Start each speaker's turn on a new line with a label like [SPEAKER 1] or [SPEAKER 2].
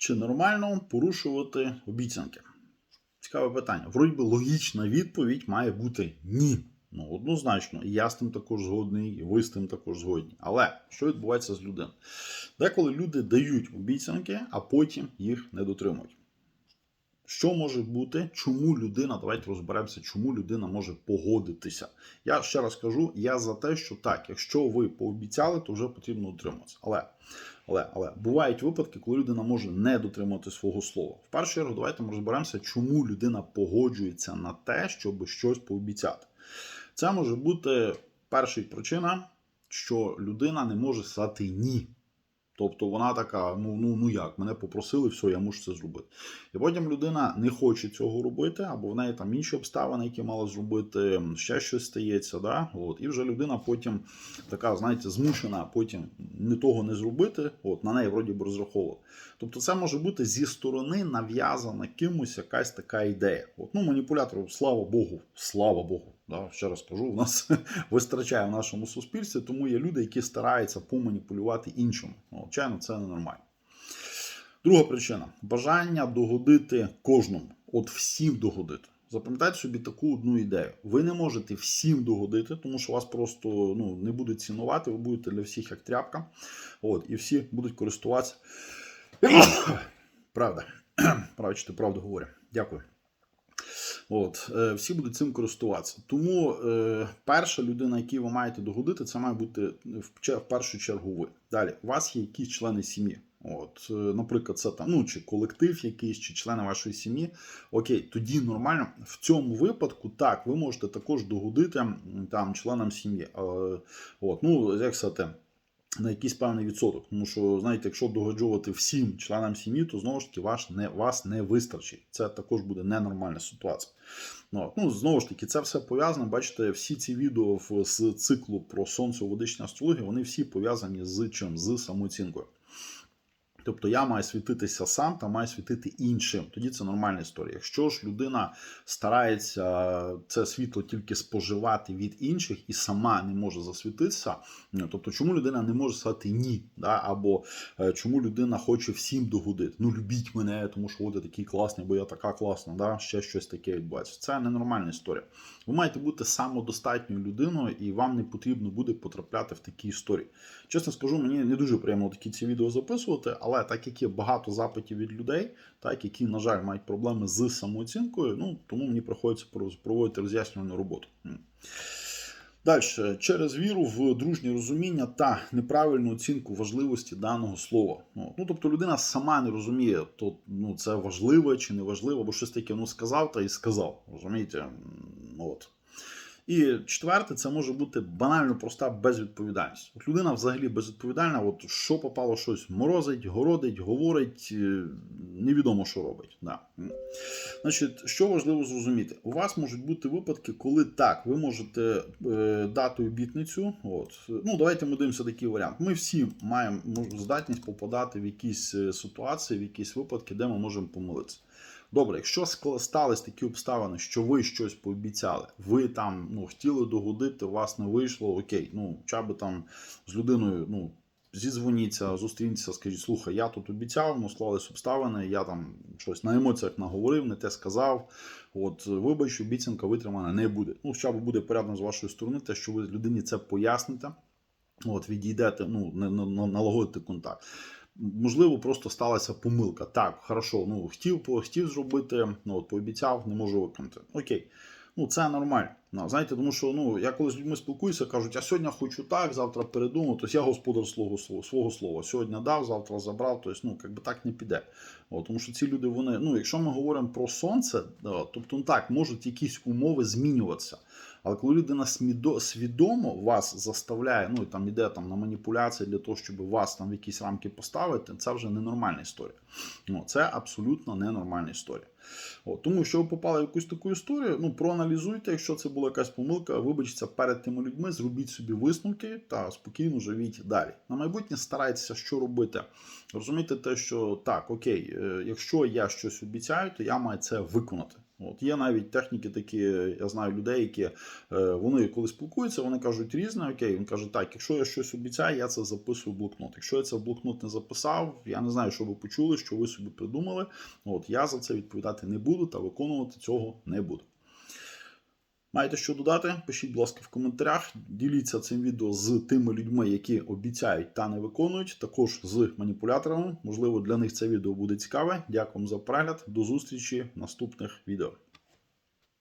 [SPEAKER 1] Чи нормально порушувати обіцянки? Цікаве питання. Вроді би логічна відповідь має бути ні. Ну, однозначно, і я з тим також згодний, і ви з тим також згодні. Але що відбувається з людиною? Деколи люди дають обіцянки, а потім їх не дотримують. Що може бути, чому людина, давайте розберемося, чому людина може погодитися. Я ще раз кажу, я за те, що так, якщо ви пообіцяли, то вже потрібно утриматися. Але, але, але бувають випадки, коли людина може не дотримувати свого слова. В першу чергу, давайте ми розберемося, чому людина погоджується на те, щоб щось пообіцяти. Це може бути перша причина, що людина не може сказати ні. Тобто вона така, ну ну ну як, мене попросили, все, я мушу це зробити. І потім людина не хоче цього робити, або в неї там інші обставини, які мала зробити, ще щось стається. Да? От. І вже людина потім така, знаєте, змушена потім не того не зробити, от, на неї вроді би розраховували. Тобто це може бути зі сторони нав'язана кимось якась така ідея. От, ну, маніпуляторів, слава Богу, слава Богу. Да, ще раз кажу, у нас вистачає в нашому суспільстві, тому є люди, які стараються поманіпулювати іншим. Ну, Звичайно, це ненормально. Друга причина бажання догодити кожному, от всім догодити. Запам'ятайте собі таку одну ідею. Ви не можете всім догодити, тому що вас просто ну, не будуть цінувати, ви будете для всіх як тряпка. От, і всі будуть користуватися. Правда. Правда, правду говорю. Дякую. От, е, всі будуть цим користуватися. Тому е, перша людина, якій ви маєте догодити, це має бути в, в першу чергу ви. Далі, у вас є якісь члени сім'ї. От, е, наприклад, це там, ну, чи колектив якийсь, чи члени вашої сім'ї. Окей, тоді нормально. В цьому випадку так, ви можете також догодити там членам сім'ї. Е, от, ну, як сказати, на якийсь певний відсоток. Тому що, знаєте, якщо догоджувати всім членам сім'ї, то знову ж таки ваш не, вас не вистачить. Це також буде ненормальна ситуація. Ну, ну, знову ж таки, це все пов'язано. Бачите, всі ці відео з циклу про сонцево-водичні астрологію, вони всі пов'язані з чим? З самооцінкою. Тобто я маю світитися сам та маю світити іншим. Тоді це нормальна історія. Якщо ж людина старається це світло тільки споживати від інших і сама не може засвітитися, ну, тобто чому людина не може сказати ні? Да? Або е, чому людина хоче всім догодити? Ну любіть мене, тому що от я такий класний, бо я така класна, да? ще щось таке відбувається. Це ненормальна історія. Ви маєте бути самодостатньою людиною, і вам не потрібно буде потрапляти в такі історії. Чесно скажу, мені не дуже приємно такі ці відео записувати, але так як є багато запитів від людей, так які, на жаль, мають проблеми з самооцінкою, ну тому мені приходиться проводити роз'яснювальну роботу. Далі, через віру в дружнє розуміння та неправильну оцінку важливості даного слова. Ну, ну тобто людина сама не розуміє, то ну це важливо чи не важливо, бо щось таке ну сказав та і сказав. Розумієте? От. І четверте, це може бути банально проста безвідповідальність. От людина взагалі безвідповідальна, от що попало щось морозить, городить, говорить, е, невідомо, що робить. Да. Значить, що важливо зрозуміти? У вас можуть бути випадки, коли так, ви можете е, дати обітницю. От. Ну, давайте ми дивимося такий варіант. Ми всі маємо здатність попадати в якісь е, ситуації, в якісь випадки, де ми можемо помилитися. Добре, якщо стались такі обставини, що ви щось пообіцяли, ви там ну, хотіли догодити, вас не вийшло, окей, ну, хоча би там з людиною, ну, зізвоніться, зустріньтеся, скажіть, слухай, я тут обіцяв, ну склались обставини, я там щось на емоціях наговорив, не те сказав. От, вибач, обіцянка витримана не буде. Ну, хоча б буде порядно з вашої сторони, те, що ви людині це поясните, от, відійдете, ну, налагодите контакт. Можливо, просто сталася помилка. Так, хорошо, ну хотів, хотів зробити, ну от пообіцяв, не можу виконати. Окей. Ну, це нормально. Знаєте, тому що ну, я коли з людьми спілкуюся, кажуть, я сьогодні хочу так, завтра передумав, тобто я господар свого слова, свого слова. Сьогодні дав, завтра забрав, тобто, ну, якби так не піде. От, тому що ці люди, вони, ну, якщо ми говоримо про сонце, тобто ну, так, можуть якісь умови змінюватися. Але коли людина свідомо вас заставляє, ну і там іде там на маніпуляції для того, щоб вас там в якісь рамки поставити, це вже ненормальна історія. Ну, це абсолютно ненормальна історія. От, тому що ви попали в якусь таку історію, ну проаналізуйте, якщо це була якась помилка, вибачте перед тими людьми, зробіть собі висновки та спокійно живіть далі. На майбутнє старайтеся, що робити. Розумійте те, що так, окей, е, якщо я щось обіцяю, то я маю це виконати. От є навіть техніки, такі, я знаю людей, які е, вони коли спілкуються, вони кажуть різне. Окей, він каже, так, якщо я щось обіцяю, я це записую в блокнот. Якщо я це в блокнот не записав, я не знаю, що ви почули, що ви собі придумали. От я за це відповідати не буду та виконувати цього не буду. Маєте що додати? Пишіть, будь ласка, в коментарях. Діліться цим відео з тими людьми, які обіцяють та не виконують. Також з маніпуляторами. Можливо, для них це відео буде цікаве. Дякую за перегляд. До зустрічі в наступних відео.